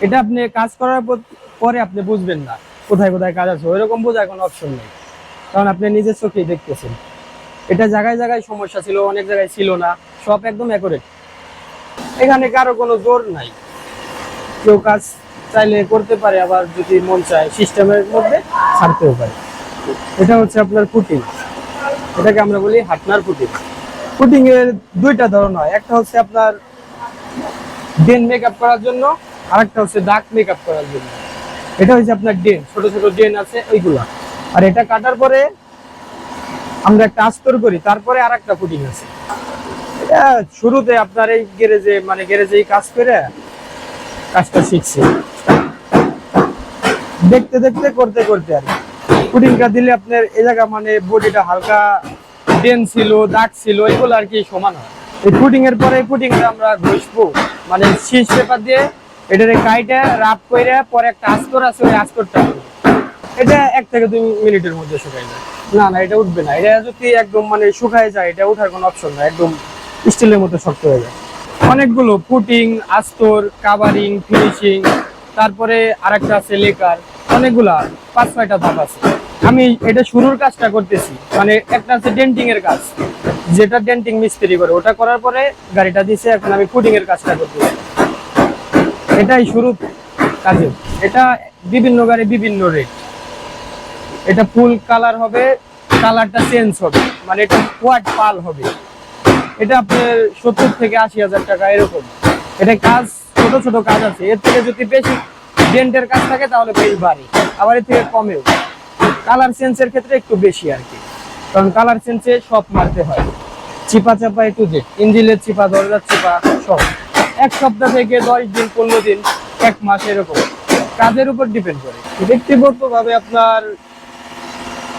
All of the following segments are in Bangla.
এটা আপনি কাজ করার পর- আপনি বুঝবেন না কোথায় কোথায় কাজ আছে। ওইরকম বোঝার কোনো অপশন নেই। কারণ আপনি নিজের চোখেই দেখতেছেন। এটা জায়গায় জায়গায় সমস্যা ছিল, অনেক জায়গায় ছিল না। সব একদম অ্যাকুরেট এখানে কারও কোনো জোর নাই। কেউ কাজ চাইলে করতে পারে, আবার যদি মন চায় সিস্টেমের মধ্যে ছাড়তেও পারে। এটা হচ্ছে আপনার পুটিং এটাকে আমরা বলি হাটনার পুটিং এর দুইটা ধরন হয়। একটা হচ্ছে আপনার ডেন মেকআপ করার জন্য আর একটা হচ্ছে মেকআপ করার জন্য। এটা হচ্ছে আপনার ডেন ছোট ছোট ডেন আছে, ওইগুলা। আর এটা কাটার পরে আমরা একটা আস্তর করি, তারপরে আর একটা পুটিং আছে। এটা শুরুতে আপনার এই গ্যারেজে মানে গ্যারেজে কাজ করে কাজটা দেখতে দেখতে, করতে করতে আর পুডিংটা দিলে আপনার এই জায়গা মানে বডিটা হালকা ডেন ছিল দাগ ছিল, এগুলো আর কি সমান হয়। এই পুডিং এর পরে পুডিংটা আমরা ঘষবো মানে শীষ পেপার দিয়ে এটারে কাইটা রাপ করে পরে একটা আস্তর আছে, ওই আস্তরটা। এটা এক থেকে দুই মিনিটের মধ্যে শুকাই যায়। না না, এটা উঠবে না। এটা যদি একদম মানে শুকায় যায়, এটা উঠার কোনো অপশন না। একদম স্টিলের মতো শক্ত হয়ে যায়। অনেকগুলো পুটিং, আস্তর কাভারিং ফিনিশিং তারপরে আরেকটা আছে লেকার, অনেকগুলা, পাঁচ ছয়টা ধাপ আছে। আমি এটা শুরুর কাজটা করতেছি মানে একটা আছে ডেন্টিং এর কাজ। যেটা ডেন্টিং মিস্ত্রি করে, ওটা করার পরে গাড়িটা দিছে, এখন আমি পুটিং এর কাজটা করতেছি। এটাই শুরু কাজে। এটা বিভিন্ন গাড়ি বিভিন্ন রেট এটা ফুল কালার হবে কালারটা চেঞ্জ হবে। মানে এটা কোয়াট পাল হবে। এটা আপনার সত্তর থেকে আশি হাজার টাকা এরকম। এটা কাজ, ছোট ছোট কাজ আছে। এর থেকে যদি বেশি ডেন্টের কাজ থাকে, তাহলে বেশ ভারী। আবার এর থেকে কমেও। কালার চেঞ্জের ক্ষেত্রে একটু বেশি আর কি। কারণ কালার চেঞ্জে সব মারতে হয়। চিপা চাপা একটু যে, ইঞ্জিনের চিপা, দরজার চিপা, সব। এক সপ্তাহ থেকে দশ দিন, পনেরো দিন, এক মাস এরকম। কাজের উপর ডিপেন্ড করে। ব্যক্তিগত ভাবে আপনার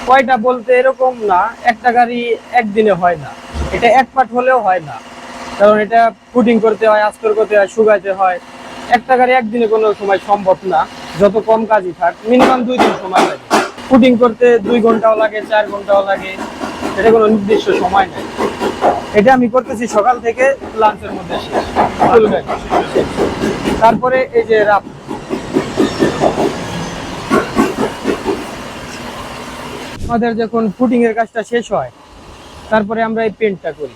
কয়টা বলতে এরকম না, একটা গাড়ি একদিনে হয় না। এটা এক পাট হলেও হয় না। কারণ এটা পুডিং করতে হয় আস্তর করতে হয়, শুকাইতে হয়। একটা গাড়ি একদিনে কোনো সময় সম্ভব না। যত কম কাজই থাক মিনিমাম দুই দিন সময় লাগে। পুডিং করতে দুই ঘন্টাও লাগে, চার ঘন্টাও লাগে। এটা কোনো নির্দিষ্ট সময় নেই। এটা আমি করতেছি সকাল থেকে লাঞ্চের মধ্যে। তারপরে এই যে রাপ আমাদের যখন ফুটিং এর কাজটা শেষ হয় তারপরে আমরা এই পেন্টটা করি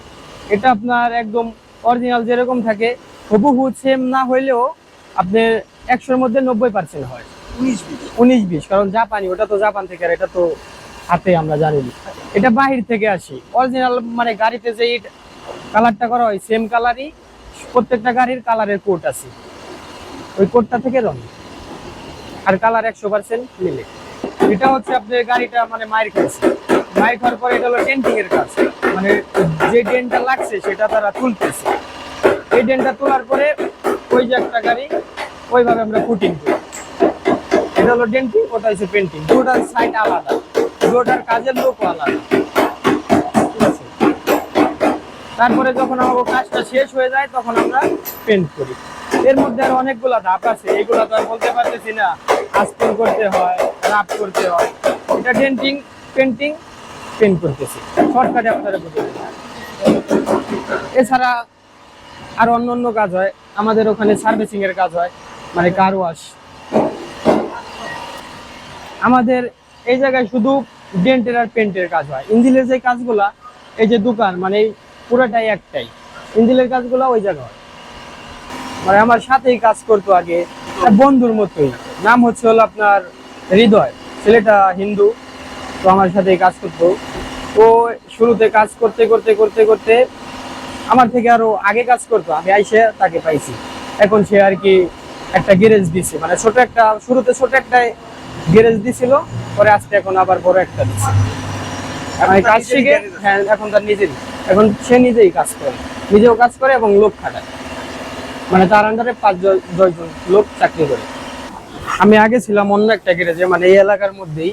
এটা আপনার একদম অরিজিনাল যেরকম থাকে হুবহু সেম না হইলেও আপনার একশোর মধ্যে নব্বই পার্সেন্ট হয় উনিশ বিশ কারণ জাপানি ওটা তো জাপান থেকে আর এটা তো হাতে আমরা জানি না। এটা বাহির থেকে আসি। অরিজিনাল মানে গাড়িতে যে কালারটা করা হয় সেম কালারই প্রত্যেকটা গাড়ির কালারের কোট আছে। ওই কোটটা থেকে রং। আর কালার একশো পার্সেন্ট মিলে। এটা হচ্ছে আপনার গাড়িটা মানে মায়ের খাইছে। মায়ের খাওয়ার পরে এটা হলো ডেন্টিং এর কাজ। মানে যে ডেন্টটা লাগছে সেটা তারা তুলতেছে। এই ডেন্টটা তোলার পরে ওই যে একটা গাড়ি, ওইভাবে আমরা ফুটিং করি। এটা হলো ডেন্টিং ওটা হচ্ছে পেন্টিং দুটার সাইড আলাদা। দুটার কাজের লোক ঠিক আছে? তারপরে যখন আমাদের কাজটা শেষ হয়ে যায়, তখন আমরা পেন্ট করি। এর মধ্যে আর অনেকগুলো ধাপ আছে। এগুলো তো আর বলতে পারতেছি না। আস্তর করতে হয় রাপ করতে হয়। এটা ডেন্টিং পেন্টিং পেন্ট করতেছি। শর্টকাটে আপনারা বুঝে নেবেন। এছাড়া আর অন্য অন্য কাজ হয়। আমাদের ওখানে সার্ভিসিং এর কাজ হয় মানে কার ওয়াশ। আমাদের এই জায়গায় শুধু ডেন্টের আর পেন্টের কাজ হয়। ইঞ্জিনের যে কাজগুলা, এই যে দোকান মানে পুরোটাই একটাই। ইঞ্জিনের কাজগুলো ওই জায়গায় হয়। মানে আমার সাথেই কাজ করতো আগে বন্ধুর মতোই। নাম হচ্ছে হলো আপনার হৃদয়। ছেলেটা হিন্দু, তো আমার সাথেই কাজ করতো। ও শুরুতে কাজ করতে করতে করতে করতে আমার থেকে আরও আগে কাজ করতো। আমি আইসে তাকে পাইছি। এখন সে আর কি একটা গ্যারেজ দিছে। মানে ছোট একটা, শুরুতে ছোট একটা গ্যারেজ দিছিল। পরে আজকে এখন আবার বড় একটা মানে কাজ শিখে হ্যাঁ এখন তার নিজেরই। এখন সে নিজেই কাজ করে। নিজেও কাজ করে এবং লোক খাটায়। মানে তার আন্ডারে পাঁচ দশজন লোক চাকরি করে। আমি আগে ছিলাম অন্য একটা গ্যারেজে মানে এই এলাকার মধ্যেই।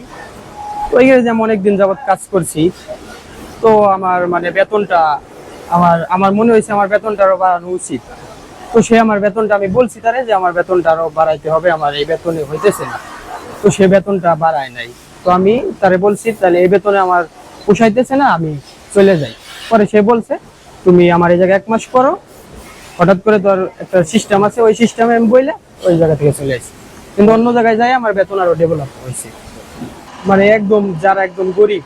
ওই গ্যারেজে আমি অনেকদিন যাবত কাজ করছি। তো আমার মানে বেতনটা আমার আমার মনে হয়েছে আমার বেতনটা আরও বাড়ানো উচিত। তো সে আমার বেতনটা আমি বলছি তারে যে আমার বেতনটা আরও বাড়াইতে হবে আমার এই বেতনে হইতেছে না। তো সে বেতনটা বাড়ায় নাই। তো আমি তারে বলছি, তাহলে এই বেতনে আমার পোষাইতেছে না, আমি চলে যাই। পরে সে বলছে, তুমি আমার এই জায়গায় এক মাস করো হঠাৎ করে তোর একটা সিস্টেম আছে, ওই সিস্টেমে আমি বইলে ওই জায়গা থেকে চলে আসি। কিন্তু অন্য জায়গায় যাই আমার বেতন আরও ডেভেলপ হয়েছে। মানে একদম যারা একদম গরিব,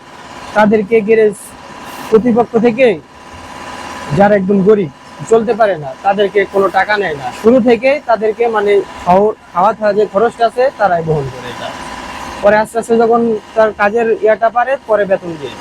তাদেরকে গ্যারেজ প্রতিপক্ষ থেকে যারা একদম গরিব, চলতে পারে না। তাদেরকে কোনো টাকা নেয় না। শুরু থেকে তাদেরকে মানে খাওয়া- খাওয়া যে খরচটা আছে, তারাই বহন করে। পরে আস্তে আস্তে যখন তার কাজের ইয়েটা পারে পরে বেতন দিয়ে